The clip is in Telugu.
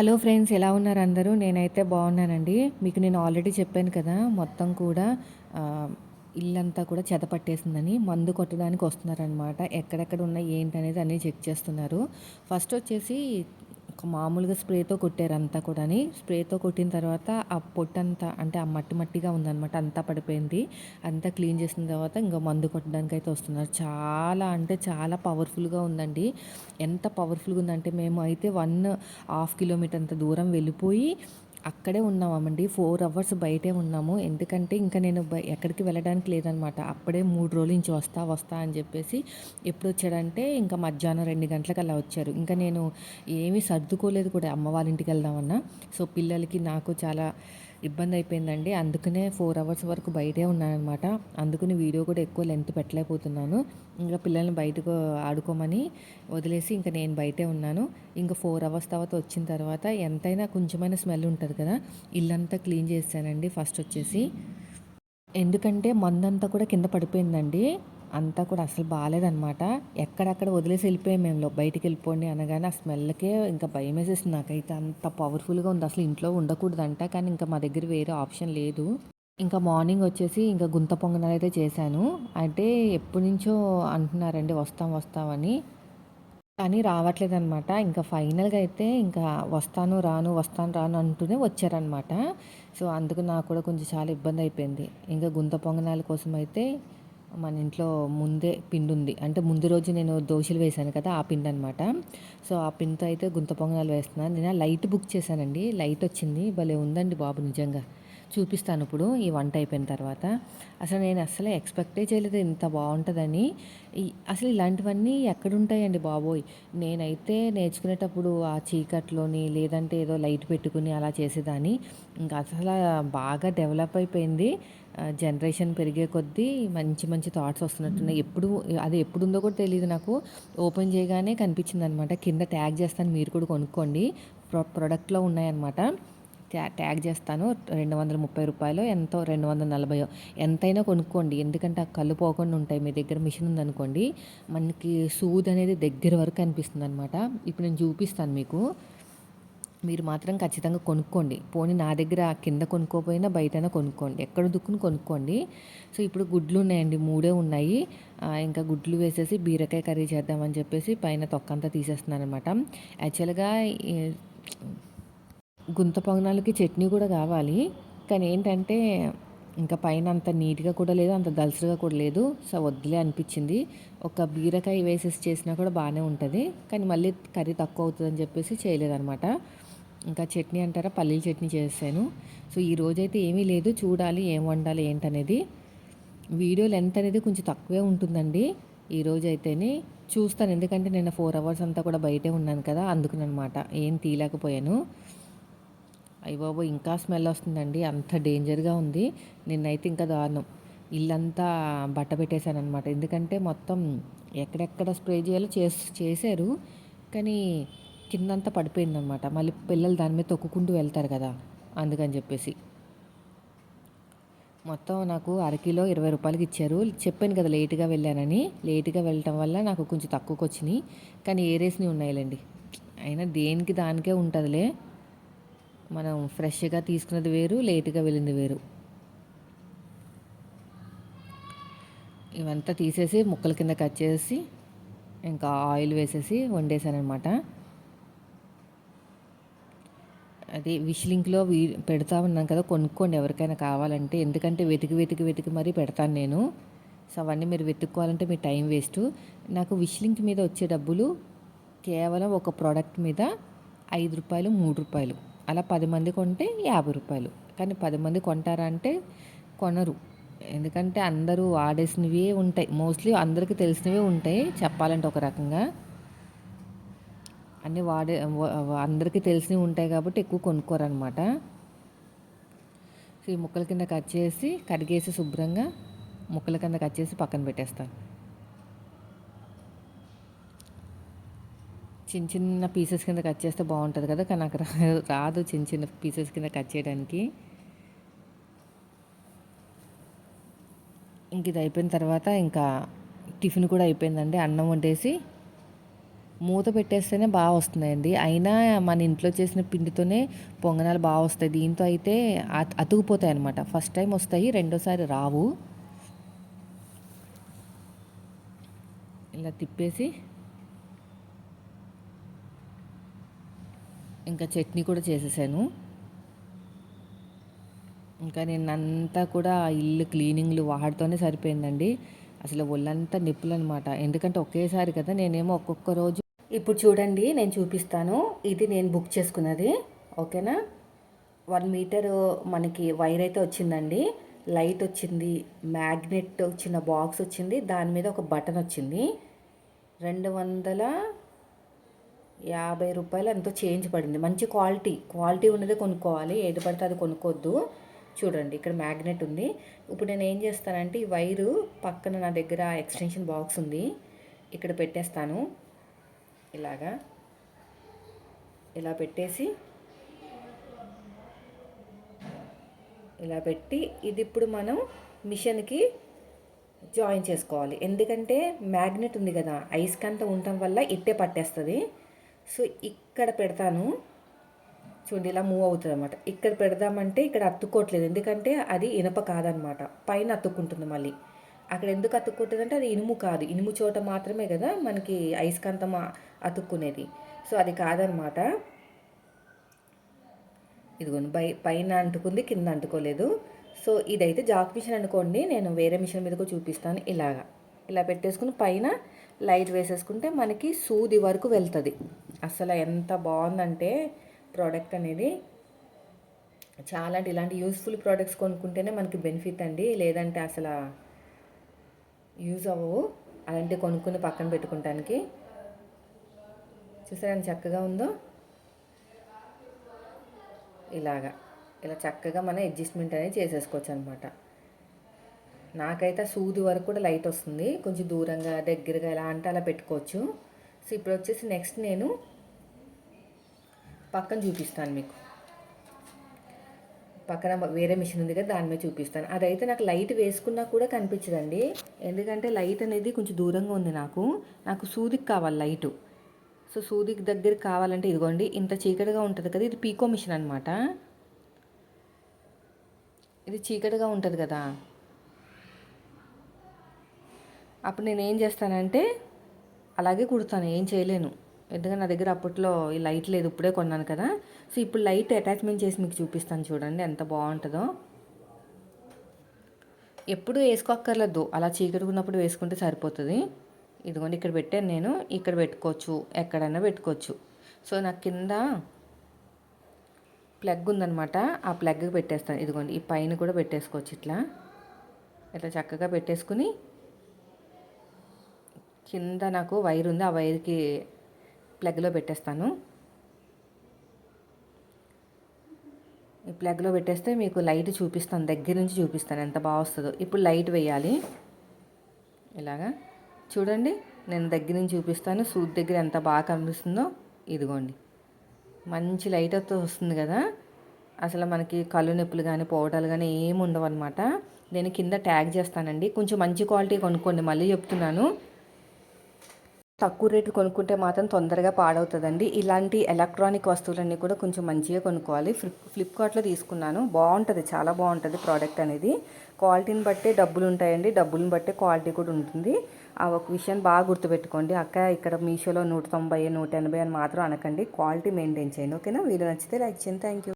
హలో ఫ్రెండ్స్ ఎలా ఉన్నారు అందరూ? నేనైతే బాగున్నానండి. మీకు నేను ఆల్రెడీ చెప్పాను కదా మొత్తం కూడా ఇల్లంతా కూడా చెద పట్టేసిందని మందు కొట్టడానికి వస్తున్నారనమాట ఎక్కడెక్కడ ఉన్నాయి ఏంటి అనేది అన్నీ చెక్ చేస్తున్నారు. ఫస్ట్ వచ్చేసి ఒక మామూలుగా స్ప్రేతో కొట్టారు అంతా కూడాని. స్ప్రేతో కొట్టిన తర్వాత ఆ పొట్టంతా అంటే ఆ మట్టి మట్టిగా ఉందన్నమాట అంతా పడిపోయింది. అంతా క్లీన్ చేసిన తర్వాత ఇంకా మందు కొట్టడానికి అయితే వస్తున్నారు. చాలా అంటే చాలా పవర్ఫుల్గా ఉందండి. ఎంత పవర్ఫుల్గా ఉందంటే మేము అయితే వన్ హాఫ్ కిలోమీటర్ అంత దూరం వెళ్ళిపోయి అక్కడే ఉన్నామండి. ఫోర్ అవర్స్ బయటే ఉన్నాము. ఎందుకంటే ఇంకా నేను ఎక్కడికి వెళ్ళడానికి లేదనమాట. అప్పుడే మూడు రోజుల నుంచి వస్తా వస్తా అని చెప్పేసి ఎప్పుడు వచ్చాడంటే ఇంకా మధ్యాహ్నం రెండు గంటలకు అలా వచ్చారు. ఇంకా నేను ఏమీ సర్దుకోలేదు కూడా. అమ్మ వాళ్ళ ఇంటికి వెళ్దామన్నా. సో పిల్లలకి నాకు చాలా ఇబ్బంది అయిపోయిందండి అందుకనే ఫోర్ అవర్స్ వరకు బయటే ఉన్నానమాట అందుకని వీడియో కూడా ఎక్కువ లెంత్ పెట్టలేకపోతున్నాను. ఇంకా పిల్లల్ని బయటకు ఆడుకోమని వదిలేసి ఇంకా నేను బయటే ఉన్నాను. ఇంకా ఫోర్ అవర్స్ తర్వాత వచ్చిన తర్వాత ఎంతైనా కొంచెమైన స్మెల్ ఉంటుంది కదా ఇల్లంతా క్లీన్ చేశానండి ఫస్ట్ వచ్చేసి. ఎందుకంటే మందంతా కూడా కింద పడిపోయిందండి. అంతా కూడా అసలు బాగాలేదనమాట ఎక్కడక్కడ వదిలేసి వెళ్ళిపోయాం మేము బయటికి వెళ్ళిపోండి అనగానే ఆ స్మెల్కే ఇంకా భయం వేసేసింది నాకైతే. అంత పవర్ఫుల్గా ఉంది. అసలు ఇంట్లో ఉండకూడదంట కానీ ఇంకా మా దగ్గర వేరే ఆప్షన్ లేదు. ఇంకా మార్నింగ్ వచ్చేసి ఇంకా గుంత పొంగనాలు అయితే చేశాను. అంటే ఎప్పటి నుంచో అంటున్నారండి వస్తాం వస్తామని కానీ రావట్లేదనమాట ఇంకా ఫైనల్గా అయితే ఇంకా వస్తాను రాను వస్తాను రాను అంటూనే వచ్చారనమాట సో అందుకు నాకు కూడా కొంచెం చాలా ఇబ్బంది అయిపోయింది. ఇంకా గుంత పొంగనాల కోసం అయితే మన ఇంట్లో ముందే పిండి ఉంది అంటే ముందు రోజు నేను దోశలు వేశాను కదా ఆ పిండి అనమాట సో ఆ పిండితో అయితే గుంత పొంగనాలు వేస్తున్నాను. నేను లైట్ బుక్ చేశానండి. లైట్ వచ్చింది. భలే ఉందండి బాబు నిజంగా. చూపిస్తాను ఇప్పుడు. ఈ వంట అయిపోయిన తర్వాత. అసలు నేను అసలు ఎక్స్పెక్టే చేయలేదు ఇంత బాగుంటుందని. అసలు ఇలాంటివన్నీ ఎక్కడుంటాయండి బాబోయ్. నేనైతే నేర్చుకునేటప్పుడు ఆ చీకట్లోని లేదంటే ఏదో లైట్ పెట్టుకుని అలా చేసేదాన్ని. ఇంకా అసలు బాగా డెవలప్ అయిపోయింది. జనరేషన్ పెరిగే కొద్దీ మంచి మంచి థాట్స్ వస్తున్నట్టున్నాయి. ఎప్పుడు అది ఎప్పుడు ఉందో కూడా తెలియదు నాకు. ఓపెన్ చేయగానే కనిపించింది అనమాట కింద ట్యాగ్ చేస్తాను మీరు కూడా కొనుక్కోండి. ప్రొ ప్రొడక్ట్లో ఉన్నాయన్నమాట. ట్యా ట్యాగ్ చేస్తాను. రెండు వందల ముప్పై రూపాయలు ఎంతో రెండు వందల నలభై ఎంతైనా కొనుక్కోండి. ఎందుకంటే ఆ కళ్ళు పోకుండా ఉంటాయి. మీ దగ్గర మిషన్ ఉందనుకోండి మనకి సూద్ అనేది దగ్గర వరకు అనిపిస్తుంది అనమాట ఇప్పుడు నేను చూపిస్తాను మీకు. మీరు మాత్రం ఖచ్చితంగా కొనుక్కోండి. పోనీ నా దగ్గర కింద కొనుక్కోపోయినా బయటైనా కొనుక్కోండి. ఎక్కడ దుక్కుని కొనుక్కోండి. సో ఇప్పుడు గుడ్లు ఉన్నాయండి. మూడే ఉన్నాయి. ఇంకా గుడ్లు వేసేసి బీరకాయ కర్రీ చేద్దామని చెప్పేసి పైన తొక్కంతా తీసేస్తున్నాను అనమాట యాక్చువల్గా గుంత పొంగనాలకి చట్నీ కూడా కావాలి. కానీ ఏంటంటే ఇంకా పైన అంత నీట్గా కూడా లేదు. అంత దల్సరిగా కూడా లేదు. సో వద్దులే అనిపించింది. ఒక బీరకాయ వేసేసి చేసినా కూడా బాగానే ఉంటుంది. కానీ మళ్ళీ కర్రీ తక్కువ అవుతుందని చెప్పేసి చేయలేదన్నమాట. ఇంకా చట్నీ అంటారా? పల్లీల చట్నీ చేశాను. సో ఈ రోజైతే ఏమీ లేదు. చూడాలి ఏం వండాలి ఏంటనేది. వీడియో లెంత్ అనేది కొంచెం తక్కువే ఉంటుందండి. ఈ రోజు అయితేనే చూస్తాను. ఎందుకంటే నేను ఫోర్ అవర్స్ అంతా కూడా బయటే ఉన్నాను కదా అందుకునమాట ఏం తీయలేకపోయాను. అయ్య బాబో ఇంకా స్మెల్ వస్తుందండి. అంత డేంజర్గా ఉంది. నిన్నైతే ఇంకా దారుణం. ఇల్లంతా బట్ట పెట్టేశాను అనమాట ఎందుకంటే మొత్తం ఎక్కడెక్కడ స్ప్రే చేయాలో చేసి చేశారు. కానీ కిందంతా పడిపోయిందనమాట మళ్ళీ పిల్లలు దాని మీద తొక్కుకుంటూ వెళ్తారు కదా అందుకని చెప్పేసి. మొత్తం నాకు అరకిలో ఇరవై రూపాయలకి ఇచ్చారు. చెప్పాను కదా లేటుగా వెళ్ళానని. లేటుగా వెళ్ళటం వల్ల నాకు కొంచెం తక్కువకి వచ్చినాయి. కానీ ఏరేసినవి ఉన్నాయిలేండి. అయినా దేనికి దానికే ఉంటుందిలే. మనం ఫ్రెష్గా తీసుకున్నది వేరు లేటుగా వెళ్ళింది వేరు. ఇవంతా తీసేసి ముక్కల కింద కట్ చేసి ఇంకా ఆయిల్ వేసేసి వండేసానమాట అది విష్ లింక్లో వీ పెడతా ఉన్నాను కదా కొనుక్కోండి ఎవరికైనా కావాలంటే. ఎందుకంటే వెతికి వెతికి వెతికి మరీ పెడతాను నేను. సో అవన్నీ మీరు వెతుక్కోవాలంటే మీ టైం వేస్ట్. నాకు విష్ లింక్ మీద వచ్చే డబ్బులు కేవలం ఒక ప్రోడక్ట్ మీద ఐదు రూపాయలు మూడు రూపాయలు. అలా పది మంది కొంటే యాభై రూపాయలు. కానీ పది మంది కొంటారా అంటే కొనరు. ఎందుకంటే అందరూ ఆడేసినవే ఉంటాయి. మోస్ట్లీ అందరికీ తెలిసినవే ఉంటాయి. చెప్పాలంటే ఒక రకంగా. అన్నీ వాడే అందరికీ తెలిసినవి ఉంటాయి కాబట్టి ఎక్కువ కొనుక్కోరనమాట సో ఈ ముక్కల కింద కట్ చేసి కడిగేసి శుభ్రంగా ముక్కల కింద కట్ చేసి పక్కన పెట్టేస్తాను. చిన్న చిన్న పీసెస్ కింద కట్ చేస్తే బాగుంటుంది కదా కానీ నాకు రాదు చిన్న చిన్న పీసెస్ కింద కట్ చేయడానికి. ఇంక ఇది అయిపోయిన తర్వాత ఇంకా టిఫిన్ కూడా అయిపోయిందండి. అన్నం వండేసి మూత పెట్టేస్తేనే బాగా వస్తున్నాయండి అయినా మన ఇంట్లో చేసిన పిండితోనే పొంగనాలు బాగా వస్తాయి. దీంతో అయితే అతుకుపోతాయి అనమాట ఫస్ట్ టైం వస్తాయి రెండోసారి రావు. ఇలా తిప్పేసి ఇంకా చట్నీ కూడా చేసేసాను. ఇంకా నిన్నంతా కూడా ఇల్లు క్లీనింగ్లు వాటితోనే సరిపోయిందండి. అసలు ఒళ్ళంతా నిప్పులు అనమాట ఎందుకంటే ఒకేసారి కదా నేనేమో ఒక్కొక్క రోజు ఇప్పుడు చూడండి నేను చూపిస్తాను. ఇది నేను బుక్ చేసుకున్నది. ఓకేనా? వన్ మీటర్ మనకి వైర్ అయితే వచ్చిందండి. లైట్ వచ్చింది మ్యాగ్నెట్ వచ్చిన బాక్స్ వచ్చింది దాని మీద ఒక బటన్ వచ్చింది. రెండు వందల యాభై రూపాయలు ఎంతో చేంజ్ పడింది. మంచి క్వాలిటీ క్వాలిటీ ఉన్నదే కొనుక్కోవాలి. ఏది పడితే అది కొనుక్కోవద్దు. చూడండి ఇక్కడ మ్యాగ్నెట్ ఉంది. ఇప్పుడు నేను ఏం చేస్తానంటే ఈ వైరు పక్కన నా దగ్గర ఎక్స్టెన్షన్ బాక్స్ ఉంది. ఇక్కడ పెట్టేస్తాను. ఇలాగా ఇలా పెట్టేసి ఇలా పెట్టి ఇది ఇప్పుడు మనం మిషన్కి జాయిన్ చేసుకోవాలి. ఎందుకంటే మ్యాగ్నెట్ ఉంది కదా ఐస్కంత ఉండటం వల్ల ఇట్టే పట్టేస్తుంది. సో ఇక్కడ పెడతాను. చూడండి ఇలా మూవ్ అవుతుంది అనమాట ఇక్కడ పెడదామంటే ఇక్కడ అత్తుకోవట్లేదు ఎందుకంటే అది ఇనప కాదనమాట పైన అతుక్కుంటుంది మళ్ళీ. అక్కడ ఎందుకు అతుక్కుంటుంది అంటే అది ఇనుము కాదు. ఇనుము చోట మాత్రమే కదా మనకి అయస్కాంతం అతుక్కునేది. సో అది కాదనమాట. ఇదిగోండి పై పైన అంటుకుంది కింద అంటుకోలేదు. సో ఇదైతే జాక్ మిషన్ అనుకోండి నేను వేరే మిషన్ మీదకు చూపిస్తాను ఇలాగా. ఇలా పెట్టేసుకుని పైన లైట్ వేసేసుకుంటే మనకి సూది వరకు వెళ్తుంది. అసలు ఎంత బాగుందంటే ప్రోడక్ట్ అనేది. చాలా అంటే ఇలాంటి యూస్ఫుల్ ప్రోడక్ట్స్ కొనుక్కుంటేనే మనకి బెనిఫిట్ అండి. లేదంటే అసలు యూజ్ అవ్వవు. అలాంటివి కొనుక్కుని పక్కన పెట్టుకుంటానికి. చూసారా చక్కగా ఉందో? ఇలాగా. ఇలా చక్కగా మనం అడ్జస్ట్మెంట్ అనేది చేసేసుకోవచ్చు అనమాట నాకైతే సూది వరకు కూడా లైట్ వస్తుంది. కొంచెం దూరంగా దగ్గరగా ఎలా అంటే అలా పెట్టుకోవచ్చు. సో ఇప్పుడు వచ్చేసి నెక్స్ట్ నేను పక్కన చూపిస్తాను మీకు. పక్కన వేరే మిషన్ ఉంది కదా దాని మీద చూపిస్తాను. అదైతే నాకు లైట్ వేసుకున్నా కూడా కనిపించదండి. ఎందుకంటే లైట్ అనేది కొంచెం దూరంగా ఉంది నాకు. నాకు సూదికి కావాలి లైటు. సో సూదికి దగ్గరికి కావాలంటే ఇదిగోండి ఇంత చీకటిగా ఉంటుంది కదా ఇది పీకో మిషన్ అనమాట ఇది చీకటిగా ఉంటుంది కదా. అప్పుడు నేను ఏం చేస్తానంటే అలాగే కుడతాను ఏం చేయలేను. ఎందుకంటే నా దగ్గర అప్పట్లో ఈ లైట్ లేదు ఇప్పుడే కొన్నాను కదా. సో ఇప్పుడు లైట్ అటాచ్మెంట్ చేసి మీకు చూపిస్తాను చూడండి ఎంత బాగుంటుందో. ఎప్పుడు వేసుకోక్కర్లేదు అలా చీకటికున్నప్పుడు వేసుకుంటే సరిపోతుంది. ఇదిగోండి ఇక్కడ పెట్టాను నేను ఇక్కడ పెట్టుకోవచ్చు ఎక్కడైనా పెట్టుకోవచ్చు. సో నాకు కింద ప్లగ్ ఉందనమాట ఆ ప్లగ్ పెట్టేస్తాను. ఇదిగోండి ఈ పైన కూడా పెట్టేసుకోవచ్చు ఇట్లా. ఇట్లా చక్కగా పెట్టేసుకుని కింద నాకు వైర్ ఉంది ఆ వైర్కి ప్లగ్లో పెట్టేస్తాను. ఈ ప్లగ్లో పెట్టేస్తే మీకు లైట్ చూపిస్తాను. దగ్గర నుంచి చూపిస్తాను ఎంత బాగా వస్తుందో. ఇప్పుడు లైట్ వేయాలి. ఇలాగా. చూడండి నేను దగ్గర నుంచి చూపిస్తాను. సూట్ దగ్గర ఎంత బాగా కనిపిస్తుందో ఇదిగోండి. మంచి లైట్ అయితే వస్తుంది కదా. అసలు మనకి కళ్ళు నొప్పులు కానీ పోవటాలు కానీ ఏమి ఉండవు అనమాట నేను కింద ట్యాగ్ చేస్తానండి. కొంచెం మంచి క్వాలిటీ కొనుక్కోండి. మళ్ళీ చెప్తున్నాను. తక్కువ రేటు కొనుక్కుంటే మాత్రం తొందరగా పాడవుతుందండి. ఇలాంటి ఎలక్ట్రానిక్ వస్తువులన్నీ కూడా కొంచెం మంచిగా కొనుక్కోవాలి. ఫ్లిప్ ఫ్లిప్కార్ట్లో తీసుకున్నాను. బాగుంటుంది చాలా బాగుంటుంది ప్రోడక్ట్ అనేది. క్వాలిటీని బట్టే డబ్బులు ఉంటాయండి. డబ్బులను బట్టే క్వాలిటీ కూడా ఉంటుంది. ఆ ఒక విషయాన్ని బాగా గుర్తుపెట్టుకోండి. అక్క ఇక్కడ మీషోలో నూట తొంభై నూట ఎనభై అని మాత్రం అనకండి. క్వాలిటీ మెయింటైన్ చేయండి. ఓకేనా? వీడియో నచ్చితే లైక్ చేయండి. Thank you.